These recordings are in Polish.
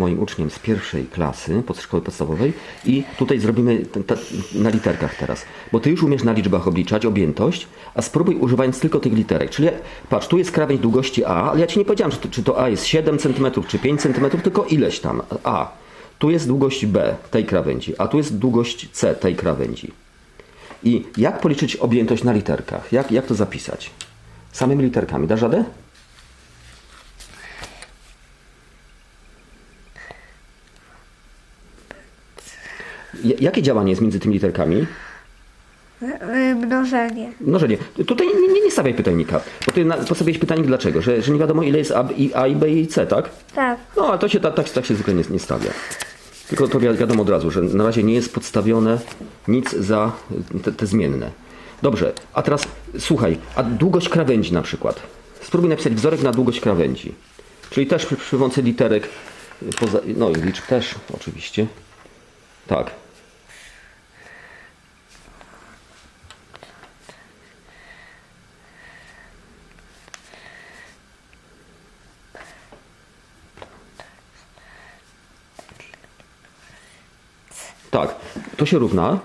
moim uczniem z pierwszej klasy pod szkoły podstawowej i tutaj zrobimy na literkach teraz. Bo ty już umiesz na liczbach obliczać objętość, a spróbuj używając tylko tych literek. Czyli patrz, tu jest krawędź długości A, ale ja ci nie powiedziałem, czy to, czy to A jest 7 cm czy 5 cm, tylko ileś tam A. Tu jest długość B tej krawędzi, a tu jest długość C tej krawędzi. I jak policzyć objętość na literkach? Jak, jak to zapisać? Samymi literkami. Dasz radę? J- Jakie działanie jest między tymi literkami? Y, Mnożenie. Mnożenie. Tutaj nie, nie, nie stawiaj pytajnika, bo ty na, postawiłeś pytajnik dlaczego? Że, że nie wiadomo ile jest A, i, A, i B i C, tak? Tak. No, ale to się tak, tak, tak się zwykle nie, nie stawia. Tylko to wi- wiadomo od razu, że na razie nie jest podstawione nic za te, te zmienne. Dobrze, a teraz słuchaj, a długość krawędzi na przykład. Spróbuj napisać wzorek na długość krawędzi. Czyli też przy, przy pomocy literek, y, poza, no i liczb też oczywiście. Tak. Tak, to się równa.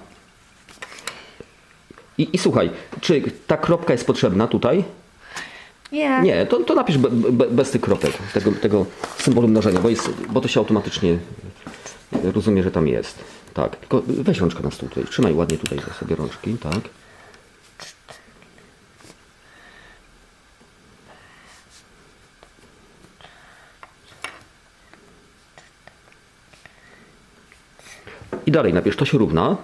I, I słuchaj, czy ta kropka jest potrzebna tutaj? Nie. Nie, to, to napisz be, be, bez tych kropek, tego, tego symbolu mnożenia, bo, jest, bo to się automatycznie rozumie, że tam jest. Tak, tylko weź rączkę na stół tutaj, trzymaj ładnie tutaj sobie rączki, tak. I dalej napisz, to się równa.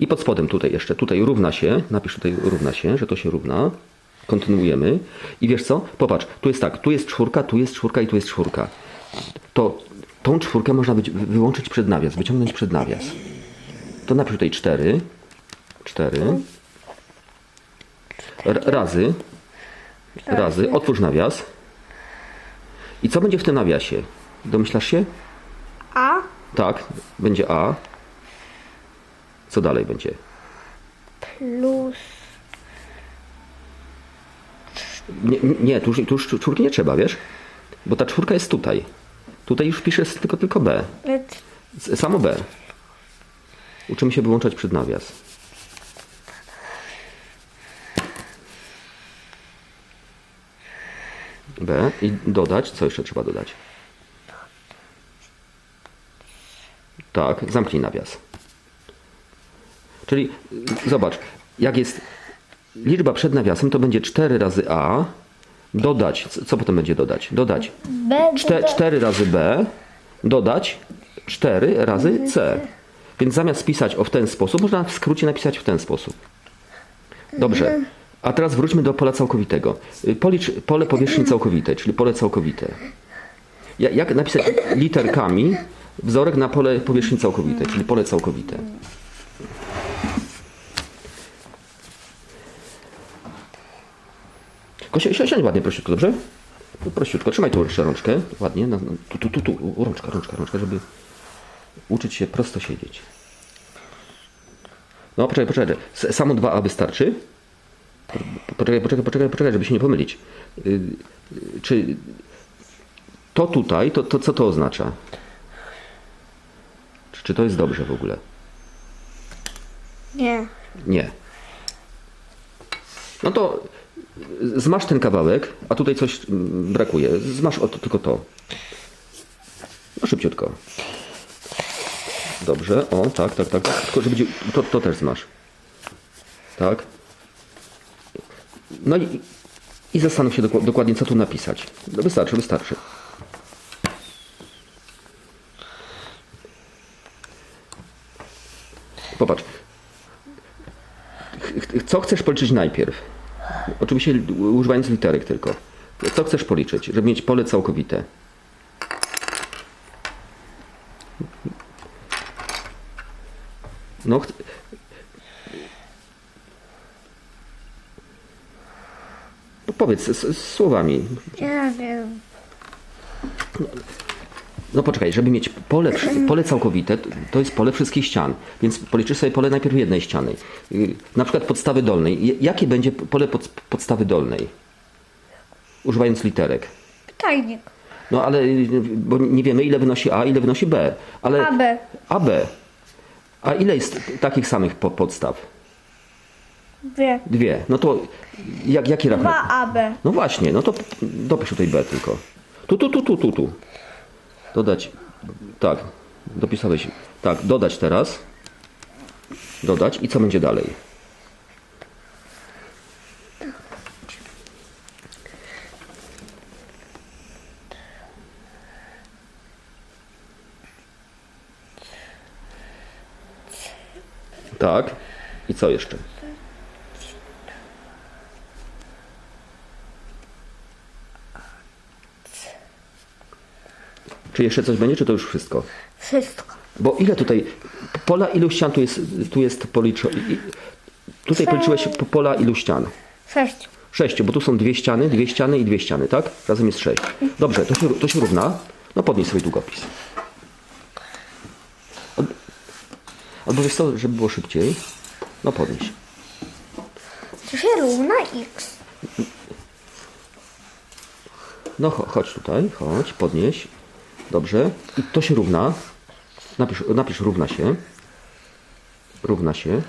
I pod spodem tutaj jeszcze, tutaj równa się, napisz tutaj równa się, że to się równa. Kontynuujemy. I wiesz co? Popatrz, tu jest tak, tu jest czwórka, tu jest czwórka i tu jest czwórka. To tą czwórkę można być, wyłączyć przed nawias, wyciągnąć przed nawias. To napisz tutaj cztery. Cztery. R- razy. Razy. Otwórz nawias. I co będzie w tym nawiasie? Domyślasz się? A? Tak, będzie A. Co dalej będzie? Plus. Nie, nie tu, już- tu już czwórki nie trzeba, wiesz? Bo ta czwórka jest tutaj. Tutaj już pisze tylko, tylko B. Samo B. Uczymy się wyłączać przed nawias. B i dodać. Co jeszcze trzeba dodać? Tak, zamknij nawias. Czyli zobacz, jak jest liczba przed nawiasem, to będzie 4 razy A. Dodać, co- potem będzie dodać? Dodać B. Czte, 4 razy B, dodać 4 razy C. Więc zamiast pisać o w ten sposób, można w skrócie napisać w ten sposób. Dobrze. A teraz wróćmy do pola całkowitego. Policz pole powierzchni całkowitej, czyli pole całkowite. Ja- Jak napisać literkami wzorek na pole powierzchni całkowitej, czyli pole całkowite? Tylko si- si- siądź ładnie, prosiutko, dobrze? No, Prosiutko, trzymaj tu jeszcze rączkę, ładnie, na, na, tu, tu, tu, tu, rączka, rączka, rączka, żeby uczyć się prosto siedzieć. No, poczekaj, poczekaj, samo 2A wystarczy? Poczekaj, poczekaj, poczekaj, poczekaj, żeby się nie pomylić. Y, y, czy to tutaj, to, to co to oznacza? Czy, to jest dobrze w ogóle? Nie. Nie. No to zmasz ten kawałek, a tutaj coś mm, brakuje. Zmasz o, to, tylko to. No szybciutko. Dobrze, o tak, tak, tak. Tylko żeby to, to też zmasz. Tak. No i, i zastanów się dokła- dokładnie, co tu napisać. No wystarczy, wystarczy. Popatrz. Ch- ch- Co chcesz policzyć najpierw? Oczywiście używając literek tylko. Co chcesz policzyć, żeby mieć pole całkowite? No, no powiedz s- s- słowami. Nie wiem. No poczekaj, żeby mieć pole, pole całkowite, to- jest pole wszystkich ścian. Więc policzysz sobie pole najpierw jednej ściany. Y, Na przykład podstawy dolnej. Jakie będzie pole pod, podstawy dolnej? Używając literek. Pytajnik. No ale, y, bo nie wiemy ile wynosi A, ile wynosi B. Ale AB. AB. A ile jest takich samych po, podstaw? Dwie. Dwie. No to jak, jaki rachunek? Dwa AB. No właśnie, no to dopisz tutaj B tylko. Tu, tu, tu, tu, tu, tu. Dodać. Tak, dopisałeś. Tak, dodać teraz. Dodać i co będzie dalej? Tak. I co jeszcze? Czy jeszcze coś będzie, czy to już wszystko? Wszystko. Bo ile tutaj, pola ilu ścian tu jest, tu jest policzo... i- Tutaj Sześć. policzyłeś po- pola ilu ścian? Sześć. Sześciu, bo tu są dwie ściany, dwie ściany i dwie ściany, tak? Razem jest sześć. Dobrze, to się, to się równa. No podnieś sobie długopis. Al- Albo wiesz co, żeby było szybciej. No podnieś. To się równa X. No cho- chodź tutaj, chodź, podnieś. Dobrze. I to się równa. Napisz, napisz równa się. Równa się.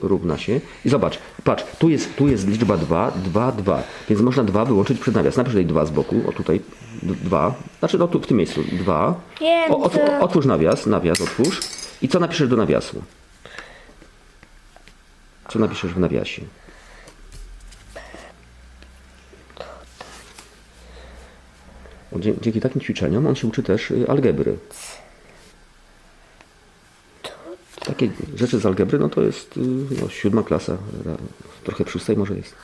Równa się. I zobacz, patrz, tu jest, tu jest liczba 2, 2, 2. Więc można 2 wyłączyć przed nawias. Napisz tutaj 2 z boku, o tutaj 2. Znaczy no tu w tym miejscu 2. Więc, O, otw- otwórz nawias, nawias otwórz. I co napiszesz do nawiasu? Co napiszesz w nawiasie? Dzięki takim ćwiczeniom on się uczy też y, algebry. Takie rzeczy z algebry, no to jest y, no, siódma klasa, trochę w szóstej może jest.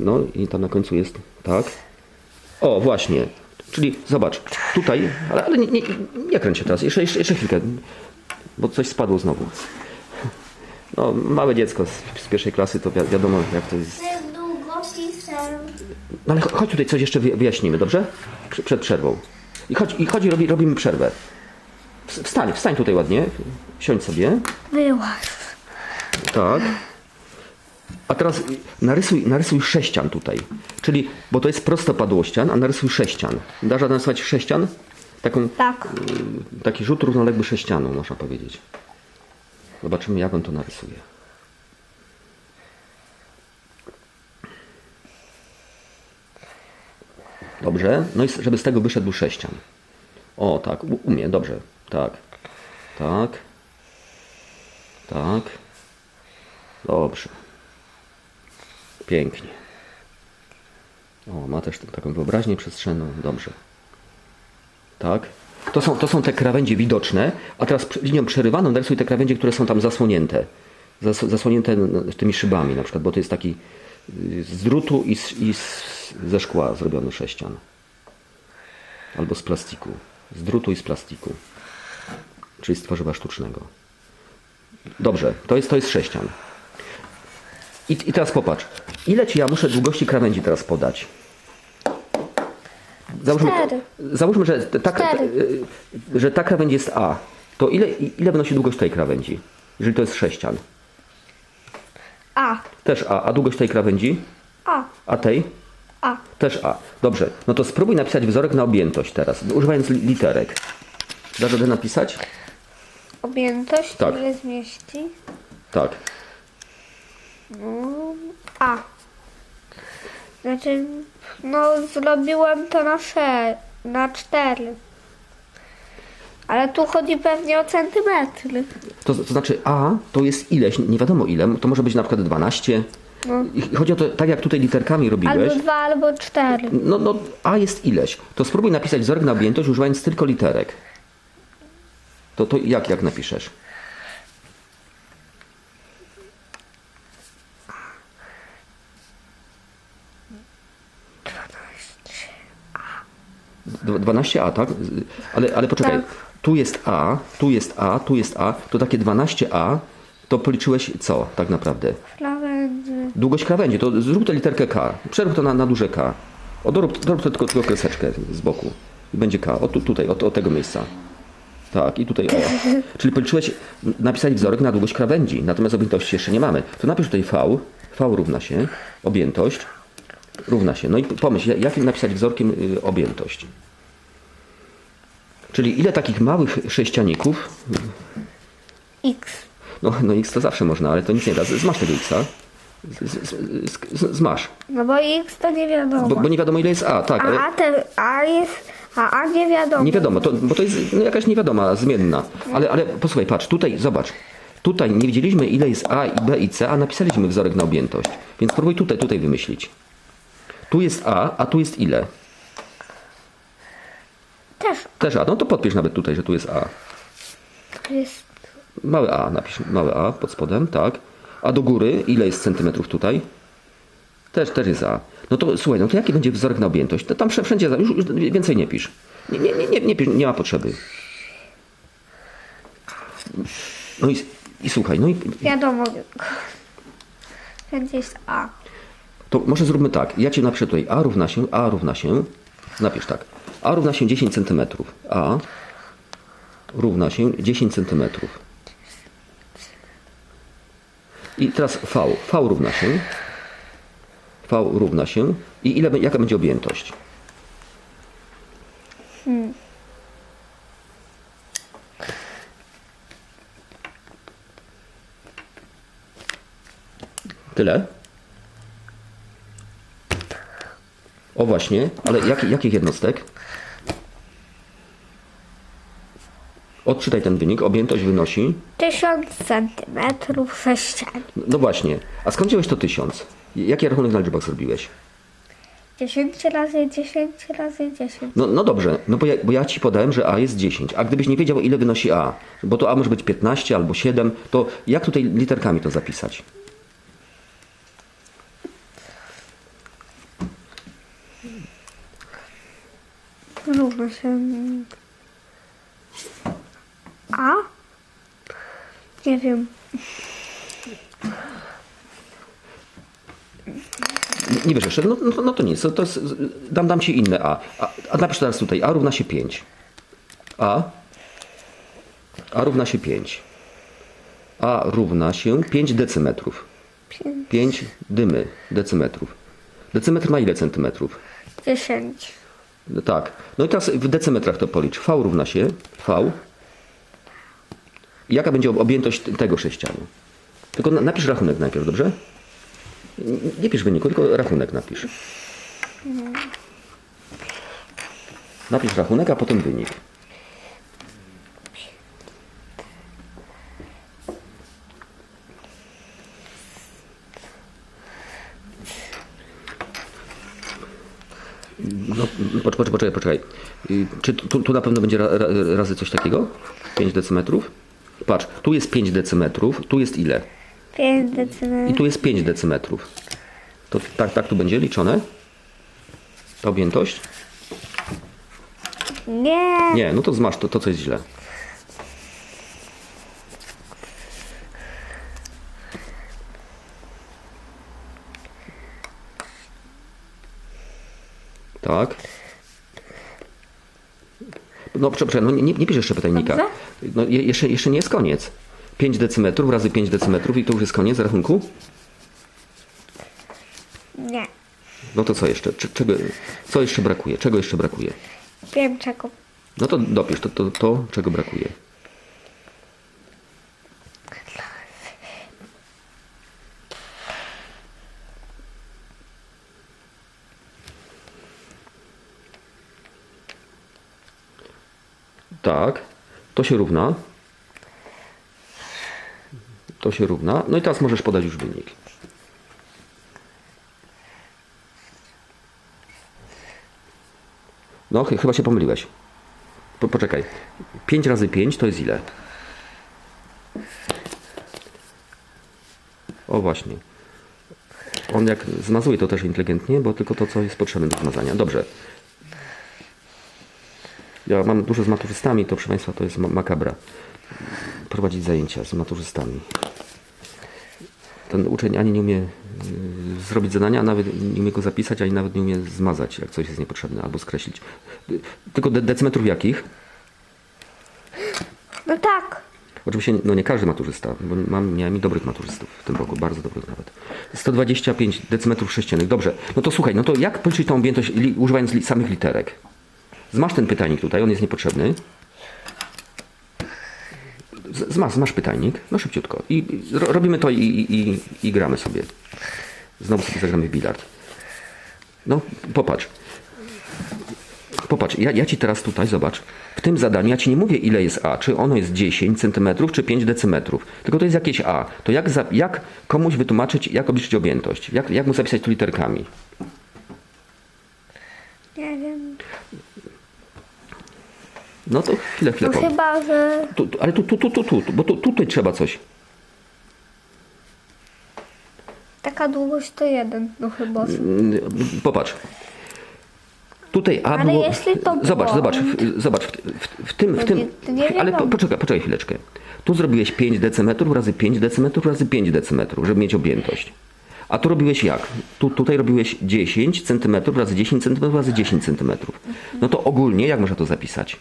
No i tam na końcu jest, tak. O, właśnie. Czyli zobacz, tutaj, ale, ale nie, nie, nie kręć się teraz, jeszcze, jeszcze, jeszcze chwilkę, bo coś spadło znowu. No, małe dziecko z, z pierwszej klasy, to wi- wiadomo jak to jest. No ale cho- chodź tutaj coś jeszcze wyja- wyjaśnimy, dobrze? Prze- Przed przerwą. I chodź, i chodź i robi, robimy przerwę. Ws- Wstań, wstań tutaj ładnie. Siądź sobie. Wyłaź. Tak. A teraz narysuj, narysuj sześcian tutaj. Czyli, bo to jest prostopadłościan, a narysuj sześcian. Dasz radę narysować sześcian? Taką, Tak. y, taki rzut równoległy sześcianu, można powiedzieć. Zobaczymy, jak on to narysuje. Dobrze. No i żeby z tego wyszedł sześcian. O, tak. Umie, dobrze. Tak. Tak. Tak. Dobrze. Pięknie. O, ma też taką wyobraźnię przestrzenną. Dobrze. Tak. To są, to są te krawędzie widoczne, a teraz linią przerywaną narysuj te krawędzie, które są tam zasłonięte. Zas, zasłonięte tymi szybami na przykład, bo to jest taki y, z drutu i, z, i z, ze szkła zrobiony sześcian. Albo z plastiku. Z drutu i z plastiku. Czyli z tworzywa sztucznego. Dobrze, to jest, to jest sześcian. I, I teraz popatrz. Ile ci ja muszę długości krawędzi teraz podać? Załóżmy, Cztery. załóżmy że, ta, Cztery. y, że ta krawędź jest A. To ile, ile wynosi długość tej krawędzi? Jeżeli to jest sześcian. A. Też A. A długość tej krawędzi? A. A tej? A. Też A. Dobrze. No to spróbuj napisać wzorek na objętość teraz, używając li- literek. Dasz radę napisać? Objętość Tak. ile zmieści? Tak. A. Znaczy, no zrobiłem to na sze, na cztery. Ale tu chodzi pewnie o centymetry. To, to znaczy A to jest ileś, nie wiadomo ile, to może być na przykład 12. I chodzi o to, tak jak tutaj literkami robiłeś. Albo dwa, albo cztery. No, no, A jest ileś. To spróbuj napisać wzorek na objętość używając tylko literek. To, to jak, jak napiszesz? Dwa- 12A, tak? Ale, ale poczekaj. Tak. Tu jest A, tu jest A, tu jest A. To takie 12A, to policzyłeś co tak naprawdę? Krawędzy. Długość krawędzi, to zrób tę literkę K. Przerób to na, na duże K. O, dorób, dorób to tylko, tylko kreseczkę z boku. I będzie K. O tu, tutaj, od, od tego miejsca. Tak, i tutaj O. Czyli policzyłeś napisać wzorek na długość krawędzi, natomiast objętości jeszcze nie mamy. To napisz tutaj V. V równa się objętość. Równa się. No i pomyśl, jakim napisać wzorkiem y, objętość. Czyli ile takich małych sześcianików, X. no, no x to zawsze można, ale to nic nie da. Zmasz tego xa. Zmasz. No bo X to nie wiadomo. Bo, bo nie wiadomo ile jest a, tak, ale A, te, a jest, a, a nie wiadomo. nie wiadomo, to, bo to jest no, jakaś niewiadoma, zmienna. Ale, ale posłuchaj, patrz, tutaj zobacz. Tutaj nie wiedzieliśmy ile jest a, i b i c, a napisaliśmy wzorek na objętość. Więc spróbuj tutaj, tutaj wymyślić. Tu jest a, a tu jest ile? Też Też a, no to podpisz nawet tutaj, że tu jest a. to jest Małe a, napisz małe a pod spodem, tak. A do góry ile jest centymetrów tutaj? Też, też jest a. No to słuchaj, no to jaki będzie wzorek na objętość? To tam wsz- wszędzie, za- już, już więcej nie pisz. Nie, nie, nie, nie, nie, pisz, nie ma potrzeby. No i, i słuchaj, no i wiadomo. Wszędzie jest A. to może zróbmy tak. Ja ci napiszę tutaj a równa się, a równa się, napisz tak. a równa się 10 centymetrów. a równa się 10 centymetrów. I teraz v. v równa się. v równa się. I ile, jaka będzie objętość? Tyle? O właśnie, ale jak, jakich jednostek? Odczytaj ten wynik. Objętość wynosi. 1000 centymetrów sześcian. No właśnie. A skąd wziąłeś to tysiąc? Jaki rachunek na liczbach zrobiłeś? 10 razy 10 razy 10. No, no dobrze, no bo ja, bo ja ci podałem, że A jest 10. A gdybyś nie wiedział, ile wynosi A, bo to A może być 15 albo 7, to jak tutaj literkami to zapisać? Równa się. A? Nie wiem. Nie, wiesz jeszcze? No, no, no to nic, to, to jest, dam, dam ci inne A. a. A napisz teraz tutaj, A równa się 5. A. A równa się 5. A równa się 5 decymetrów. 5 dymy decymetrów. Decymetr ma ile centymetrów? 10. No tak. No i teraz w decymetrach to policz. V równa się V. Jaka będzie objętość tego sześcianu? Tylko na- napisz rachunek najpierw, dobrze? Nie- pisz wyniku, tylko rachunek napisz. Napisz rachunek, a potem wynik. No, pocz- pocz- poczekaj, poczekaj. Y, Czy tu, tu na pewno będzie ra, ra, razy coś takiego? 5 decymetrów? Patrz, tu jest 5 decymetrów, tu jest ile? 5 I decymetrów. tu jest 5 decymetrów. To tak, tak tu będzie liczone? Ta objętość? Nie. Nie, no to zmasz, to, to co jest źle. Tak. No przepraszam, no nie, nie pisz jeszcze pytajnika. No, je, jeszcze, jeszcze nie jest koniec. 5 decymetrów razy 5 decymetrów i to już jest koniec rachunku? Nie. No to co jeszcze? Cze- Czego, co jeszcze brakuje? Czego jeszcze brakuje? Wiem czego. No to dopisz to, to, to czego brakuje. Tak, to się równa. To się równa. No i teraz możesz podać już wynik. No, ch- chyba się pomyliłeś. Po, poczekaj. 5 razy 5 to jest ile? O właśnie. On jak zmazuje to też inteligentnie, bo tylko to, co jest potrzebne do zmazania. Dobrze. Ja mam dużo z maturzystami, to proszę Państwa to jest ma- makabra. Prowadzić zajęcia z maturzystami. Ten uczeń ani nie umie y, zrobić zadania, nawet nie umie go zapisać, ani nawet nie umie zmazać, jak coś jest niepotrzebne, albo skreślić. Tylko de- decymetrów jakich? No tak. Oczywiście no nie każdy maturzysta, bo mam, miałem i dobrych maturzystów w tym roku, bardzo dobrych nawet. 125 decymetrów sześciennych. Dobrze, no to słuchaj, no to jak policzyć tą objętość li, używając li, samych literek? Zmasz ten pytajnik tutaj, on jest niepotrzebny. Zmasz, zmasz pytajnik, no szybciutko. I ro, robimy to i, i, i, i gramy sobie. Znowu sobie zagramy w bilard. No, popatrz. Popatrz, ja, ja ci teraz tutaj, zobacz, w tym zadaniu ja ci nie mówię ile jest A, czy ono jest 10 cm, czy 5 decymetrów, tylko to jest jakieś A. To jak, za, jak komuś wytłumaczyć, jak obliczyć objętość? Jak, jak mu zapisać tu literkami? Nie wiem. No to chwilę, chwilę. No powiem. chyba, że... Tu, tu, ale tu, tu, tu, tu, tu, bo tu, tutaj trzeba coś. Taka długość to jeden, no chyba. Mm, Popatrz. Tutaj A Ale było... jeśli to Zobacz, błąd- zobacz, w, zobacz, w, w, w tym, w No tym... nie- nie ale po, wiadomo. poczekaj, poczekaj chwileczkę. Tu zrobiłeś 5 decymetrów razy 5 decymetrów razy 5 decymetrów, żeby mieć objętość. A tu robiłeś jak? Tu, tutaj robiłeś 10 centymetrów razy 10 centymetrów razy 10 centymetrów. No to ogólnie jak można to zapisać?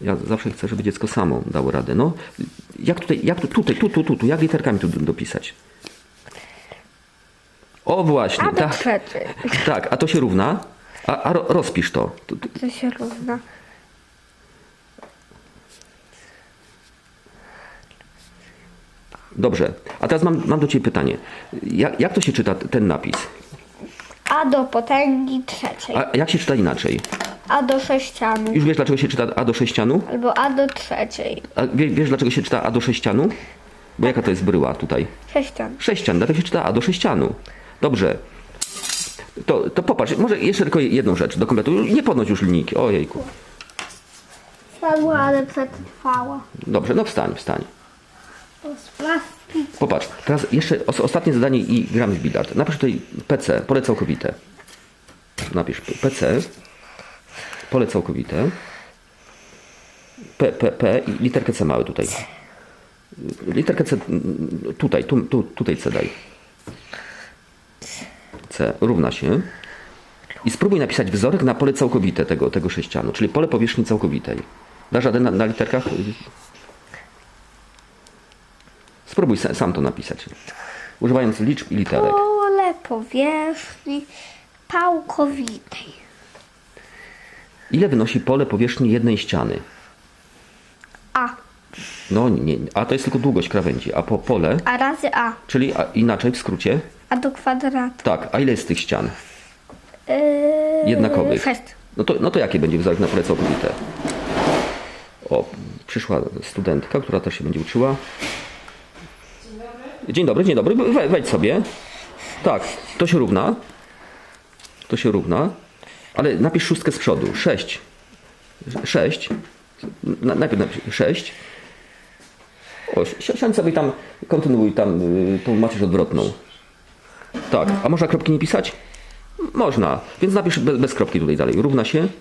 Ja zawsze chcę, żeby dziecko samo dało radę. No, jak tutaj, jak tu, tutaj, tu, tu, tu, tu, jak literkami tu dopisać? O właśnie, A do tak. Tak, a to się równa? A, a ro, rozpisz to. Tu- tu- To się równa. Dobrze. A teraz mam, mam do Ciebie pytanie. Jak, jak to się czyta ten napis? A do potęgi trzeciej. A jak się czyta inaczej? A do sześcianu. Już wiesz, dlaczego się czyta A do sześcianu? Albo A do trzeciej. A wie, wiesz, dlaczego się czyta A do sześcianu? Bo jaka to jest bryła tutaj? Sześcian. Sześcian, dlatego się czyta A do sześcianu. Dobrze. To, to popatrz, może jeszcze tylko jedną rzecz do kompletu. Nie podnoś już linijki. Ojejku. Spadła, ale przetrwała. Dobrze, no wstań, wstań. To z plastiku. Popatrz, teraz jeszcze os- ostatnie zadanie i gramy w bilard. Napisz tutaj PC, pole całkowite. Napisz PC, pole całkowite. P, P, P i literkę C małe tutaj. Literkę C tutaj, tu, tu, tutaj C daj. C równa się. I spróbuj napisać wzorek na pole całkowite tego, tego sześcianu, czyli pole powierzchni całkowitej. Dasz radę na, na literkach? Spróbuj sa- sam to napisać. Używając liczb i literek. Pole powierzchni pałkowitej. Ile wynosi pole powierzchni jednej ściany? A. No nie, a to jest tylko długość krawędzi, a po pole, A razy A. czyli a inaczej w skrócie, A do kwadratu. tak, a ile jest tych ścian Yy, jednakowych? No to, no to jakie będzie wzorek na pole całkowite? O, przyszła studentka, która też się będzie uczyła. Dzień dobry, dzień dobry, We, wejdź sobie. Tak, to się równa. To się równa. Ale napisz szóstkę z przodu. Sześć. Sześć. Na, najpierw napisz sześć. O, si- siądź sobie tam, kontynuuj tam y, tą macierz odwrotną. Tak, a można kropki nie pisać? Można, więc napisz bez kropki tutaj dalej. Równa się